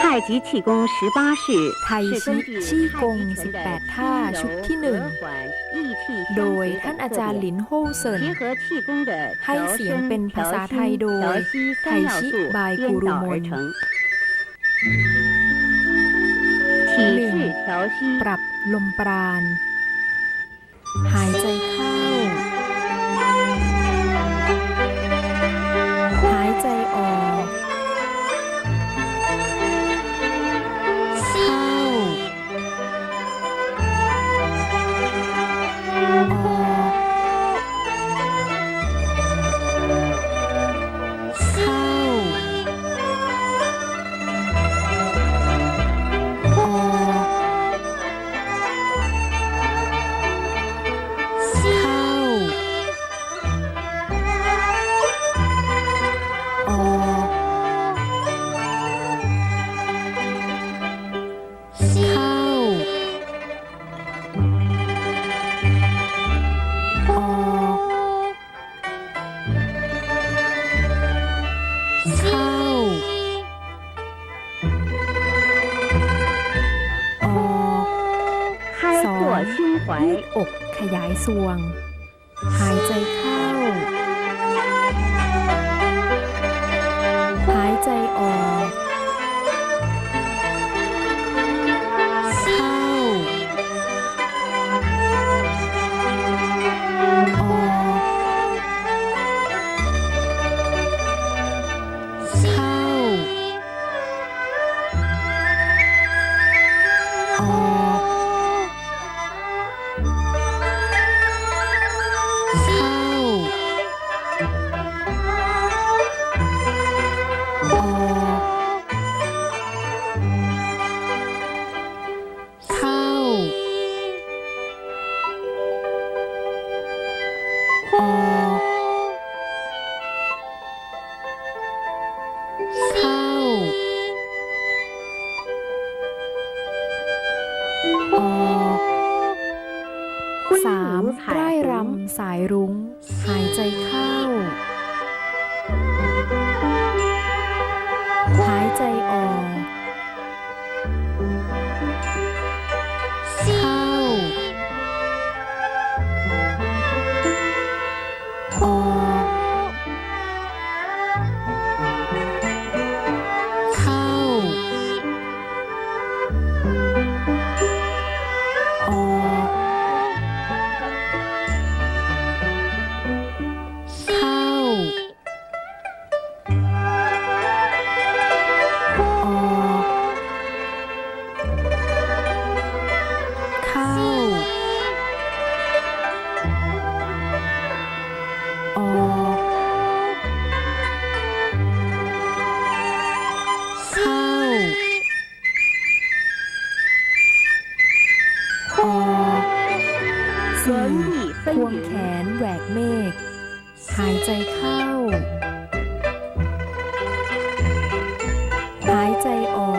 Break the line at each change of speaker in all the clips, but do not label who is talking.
太极气功十八式
ไทยชิชี่กง 18 ท่าชุดที่หนึ่ง โดยท่านอาจารย์หลินโฮเซิน ให้เสียงเป็นภาษาไทยโดยไทยชิบายกูรูมน
体式调息
ปรับลมปราณ หายใจเข้า ขยายสวง ออกสามร่ายรำสายรุ้ง หายใจเข้า หายใจออก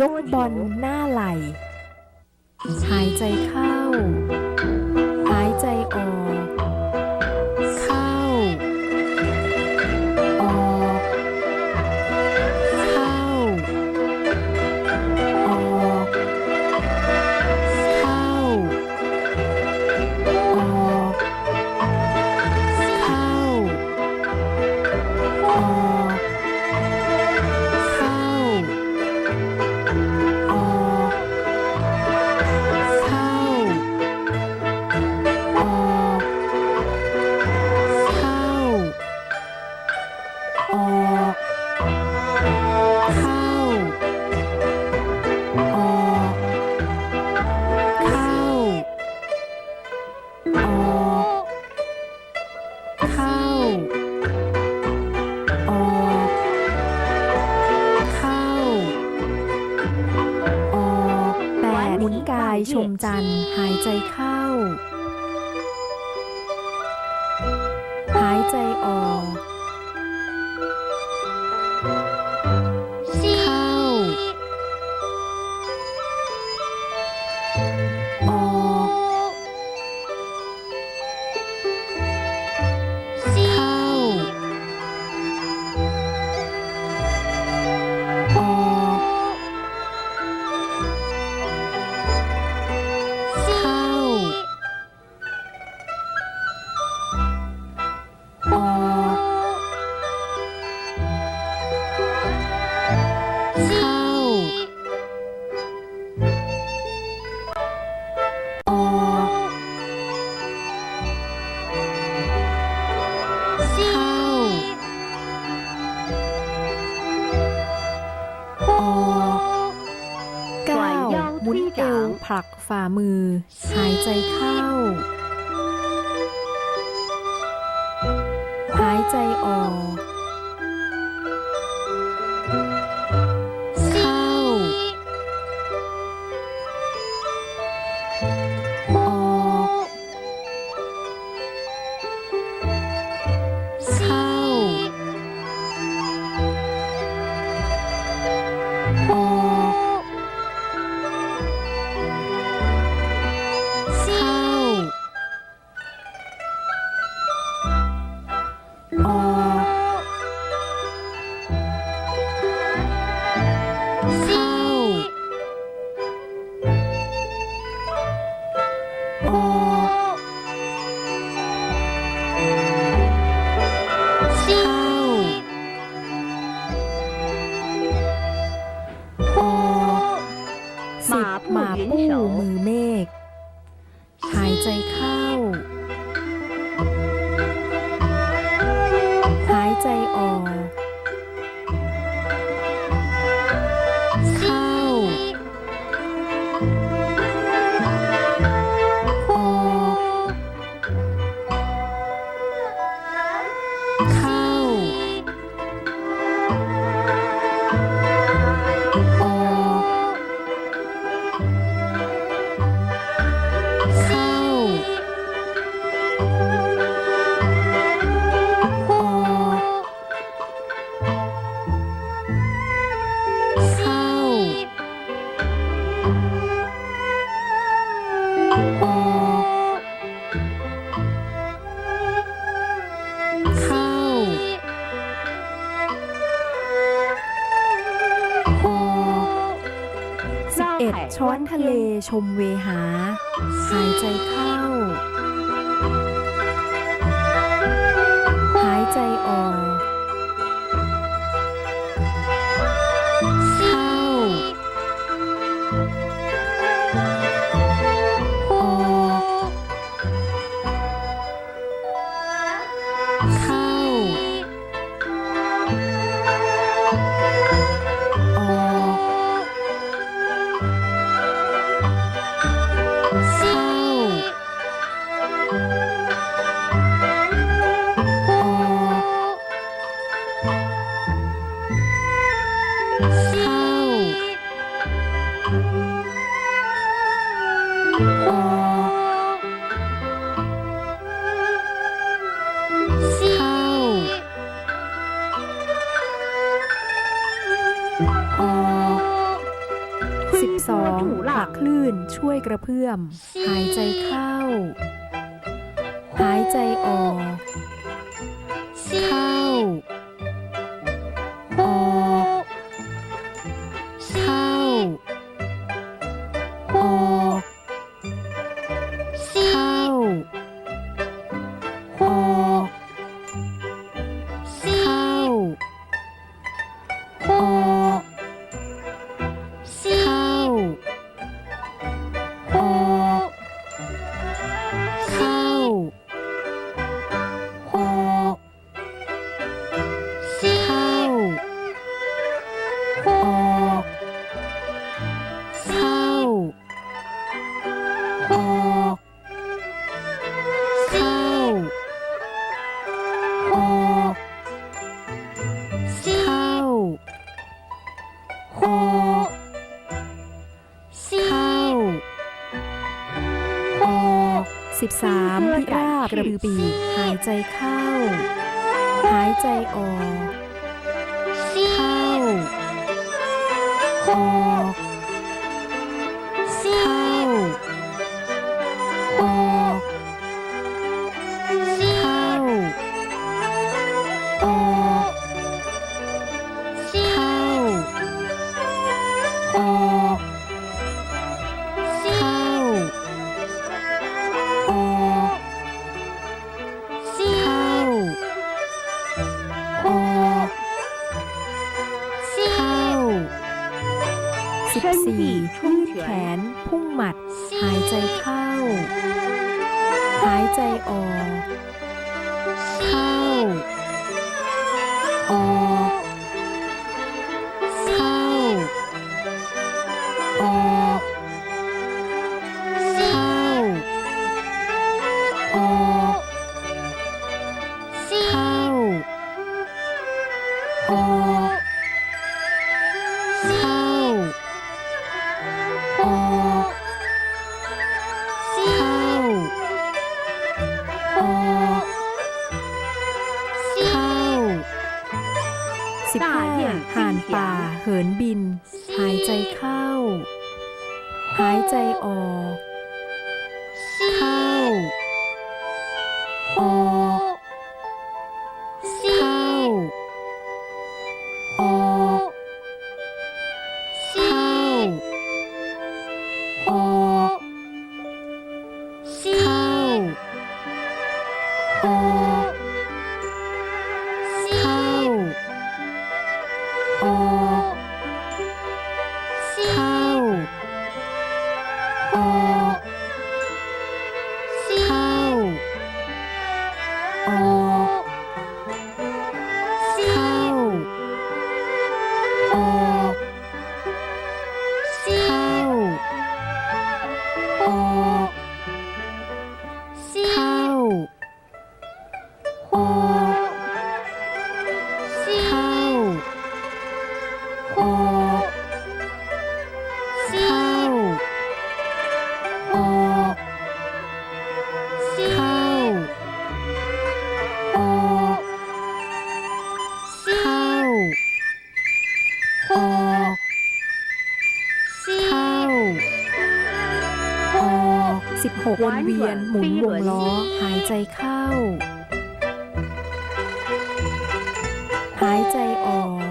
ยกบอลหน้าไหล หายใจเข้า หายใจออก ใจเข้า หายใจออก ฝ่ามือ หายใจเข้า หายใจออก ทะเลชมเวหา หายใจเข้า ม หายใจเข้า 13พิราบกระพือปีหายใจเข้า หายใจออก เข้าออก ออกเข้าออกสิบหกวนเวียนหมุนวงล้อหายใจเข้า หายใจออก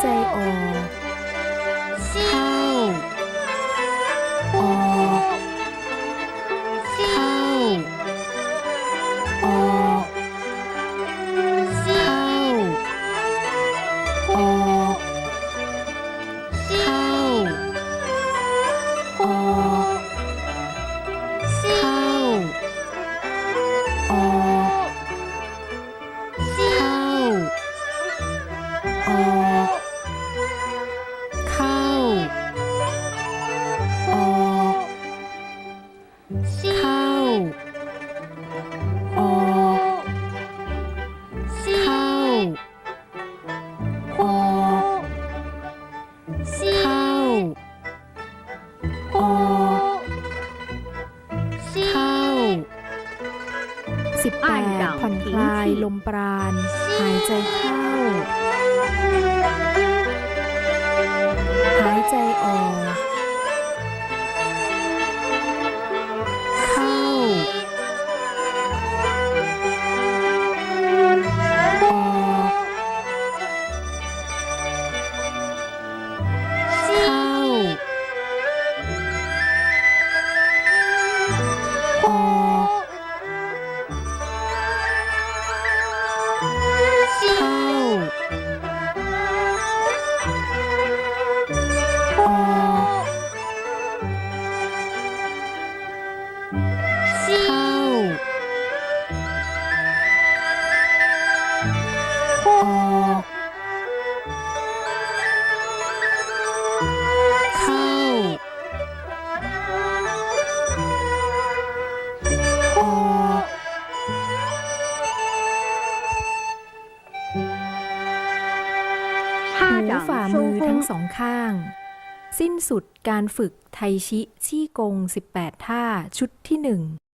在哦。 การฝึกไทชิ ชี่กง 18 ท่า ชุดที่ 1